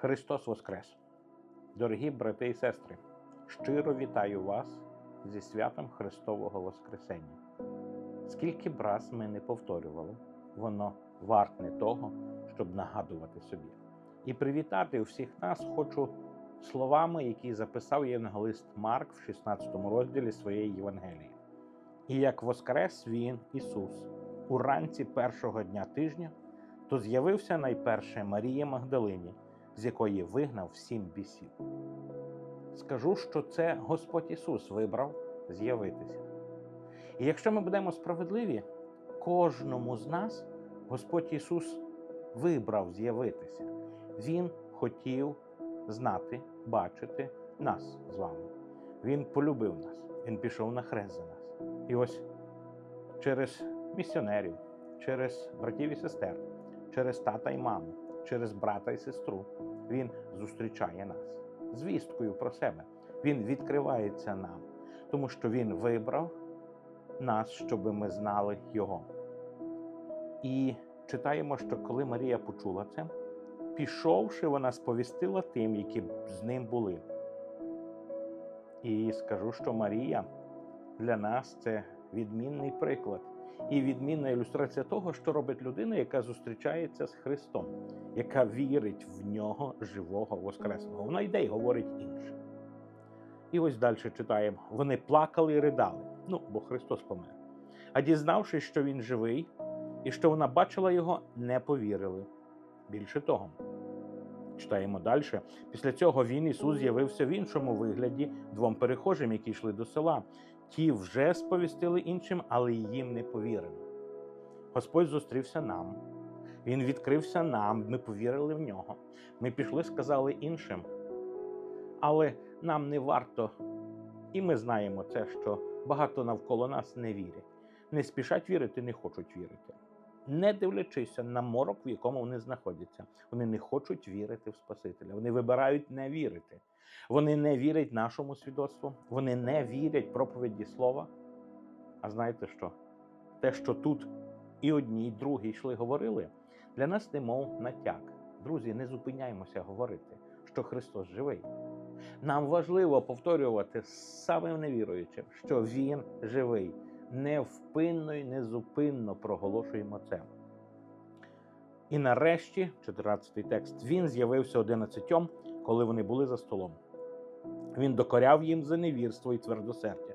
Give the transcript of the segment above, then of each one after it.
Христос Воскрес! Дорогі брати і сестри, щиро вітаю вас зі святом Христового Воскресення. Скільки б раз ми не повторювали, воно вартне того, щоб нагадувати собі. І привітати всіх нас хочу словами, які записав євангелист Марк в 16 розділі своєї Євангелії. І як воскрес він, Ісус, уранці першого дня тижня, то з'явився найперше Марії Магдалині, з якої вигнав сім бісів. Скажу, що це Господь Ісус вибрав з'явитися. І якщо ми будемо справедливі, кожному з нас Господь Ісус вибрав з'явитися. Він хотів знати, бачити нас з вами. Він полюбив нас, Він пішов на хрест за нас. І ось через місіонерів, через братів і сестер, через тата і маму, через брата і сестру Він зустрічає нас з вісткою про себе. Він відкривається нам, тому що Він вибрав нас, щоб ми знали Його. І читаємо, що коли Марія почула це, пішовши, вона сповістила тим, які з ним були. І скажу, що Марія для нас це відмінний приклад і відмінна ілюстрація того, що робить людина, яка зустрічається з Христом, яка вірить в нього живого Воскресного. Вона йде і говорить інше. І ось далі читаємо: вони плакали і ридали. Ну, бо Христос помер. А дізнавшись, що він живий, і що вона бачила його, не повірили. Більше того, читаємо далі. Після цього він, Ісус, з'явився в іншому вигляді двом перехожим, які йшли до села. Ті вже сповістили іншим, але їм не повірили. Господь зустрівся нам. Він відкрився нам, ми повірили в нього. Ми пішли, сказали іншим. Але нам не варто, і ми знаємо це, що багато навколо нас не вірять. Не спішать вірити, не хочуть вірити. Не дивлячись на морок, в якому вони знаходяться. Вони не хочуть вірити в Спасителя. Вони вибирають не вірити. Вони не вірять нашому свідоцтву, вони не вірять проповіді слова. А знаєте що? Те, що тут і одні, і другі йшли говорили, для нас немов натяк. Друзі, не зупиняємося говорити, що Христос живий. Нам важливо повторювати самим невіруючим, що Він живий. Невпинно і незупинно проголошуємо це. І нарешті, 14 текст, він з'явився одинадцятьом, коли вони були за столом. Він докоряв їм за невірство і твердосердя,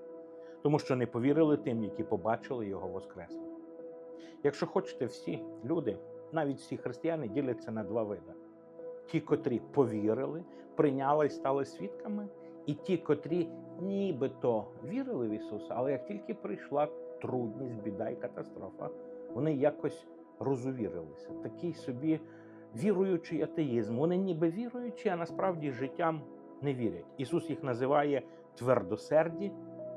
тому що не повірили тим, які побачили його Воскреслим. Якщо хочете, всі люди, навіть всі християни, діляться на два види: ті, котрі повірили, прийняли і стали свідками, і ті, котрі нібито вірили в Ісуса, але як тільки прийшла трудність, біда і катастрофа, вони якось розувірилися. Такий собі віруючий атеїзм. Вони ніби віруючі, а насправді життям не вірять. Ісус їх називає твердосерді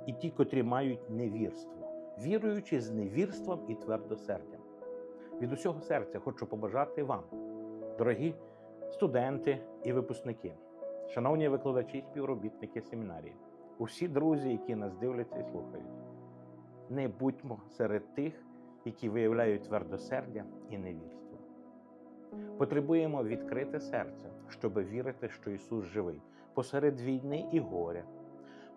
і ті, котрі мають невірство, віруючи з невірством і твердосердям. Від усього серця хочу побажати вам, дорогі студенти і випускники, шановні викладачі і співробітники семінарії, усі друзі, які нас дивляться і слухають. Не будьмо серед тих, які виявляють твердосердя і невірство. Потребуємо відкрите серце, щоб вірити, що Ісус живий посеред війни і горя,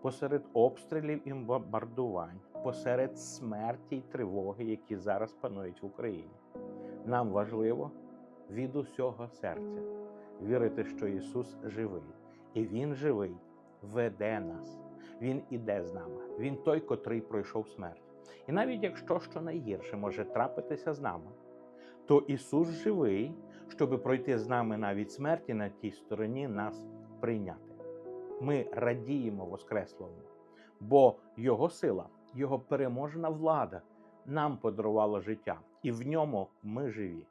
посеред обстрілів і бомбардувань, посеред смерті й тривоги, які зараз панують в Україні. Нам важливо від усього серця вірити, що Ісус живий, і Він живий веде нас. Він іде з нами. Він той, котрий пройшов смерть. І навіть якщо що найгірше може трапитися з нами, то Ісус живий, щоб пройти з нами навіть смерті на тій стороні нас прийняти. Ми радіємо Воскреслому, бо Його сила, Його переможна влада нам подарувала життя, і в ньому ми живі.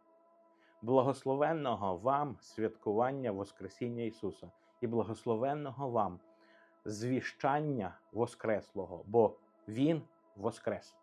Благословенного вам святкування Воскресіння Ісуса і благословенного вам звіщання Воскреслого, бо Він Воскрес.